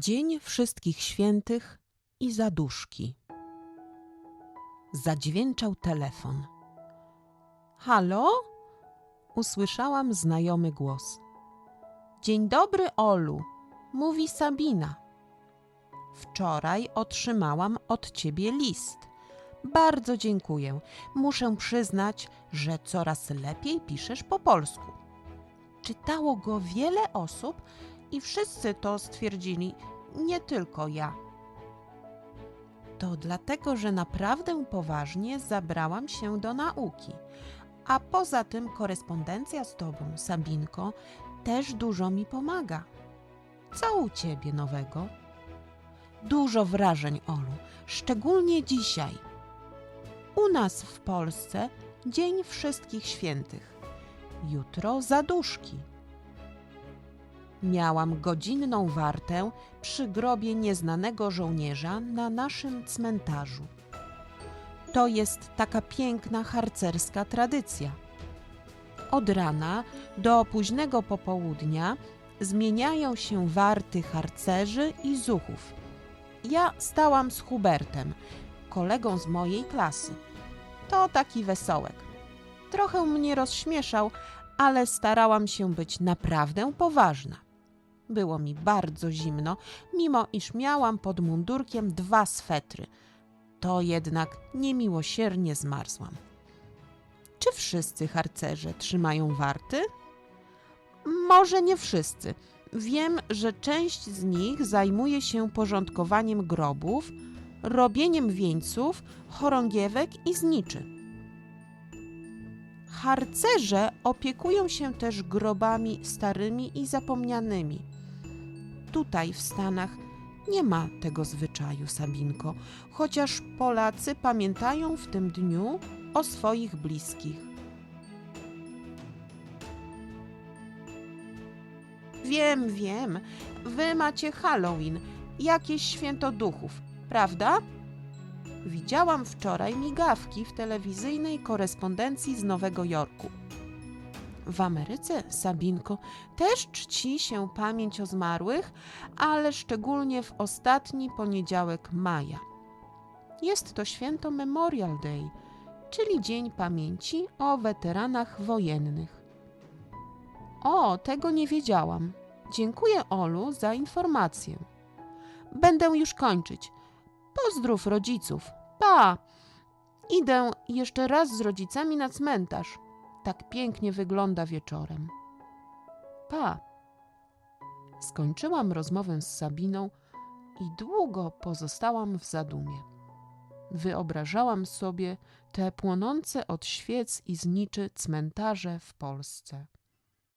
Dzień Wszystkich Świętych i Zaduszki. Zadźwięczał telefon. Halo? Usłyszałam znajomy głos. Dzień dobry, Olu, mówi Sabina. Wczoraj otrzymałam od ciebie list. Bardzo dziękuję. Muszę przyznać, że coraz lepiej piszesz po polsku. Czytało go wiele osób i wszyscy to stwierdzili, nie tylko ja. To dlatego, że naprawdę poważnie zabrałam się do nauki. A poza tym korespondencja z tobą, Sabinko, też dużo mi pomaga. Co u ciebie nowego? Dużo wrażeń, Olu, szczególnie dzisiaj. U nas w Polsce Dzień Wszystkich Świętych. Jutro zaduszki. Miałam godzinną wartę przy grobie nieznanego żołnierza na naszym cmentarzu. To jest taka piękna harcerska tradycja. Od rana do późnego popołudnia zmieniają się warty harcerzy i zuchów. Ja stałam z Hubertem, kolegą z mojej klasy. To taki wesołek. Trochę mnie rozśmieszał, ale starałam się być naprawdę poważna. Było mi bardzo zimno, mimo iż miałam pod mundurkiem dwa swetry. To jednak niemiłosiernie zmarzłam. Czy wszyscy harcerze trzymają warty? Może nie wszyscy. Wiem, że część z nich zajmuje się porządkowaniem grobów, robieniem wieńców, chorągiewek i zniczy. Harcerze opiekują się też grobami starymi i zapomnianymi. Tutaj w Stanach nie ma tego zwyczaju, Sabinko, chociaż Polacy pamiętają w tym dniu o swoich bliskich. Wiem, wiem, wy macie Halloween, jakieś święto duchów, prawda? Widziałam wczoraj migawki w telewizyjnej korespondencji z Nowego Jorku. W Ameryce, Sabinko, też czci się pamięć o zmarłych, ale szczególnie w ostatni poniedziałek maja. Jest to święto Memorial Day, czyli Dzień Pamięci o weteranach wojennych. O, tego nie wiedziałam. Dziękuję Olu za informację. Będę już kończyć. Pozdrów rodziców. Pa! Idę jeszcze raz z rodzicami na cmentarz. Tak pięknie wygląda wieczorem. Pa! Skończyłam rozmowę z Sabiną i długo pozostałam w zadumie. Wyobrażałam sobie te płonące od świec i zniczy cmentarze w Polsce.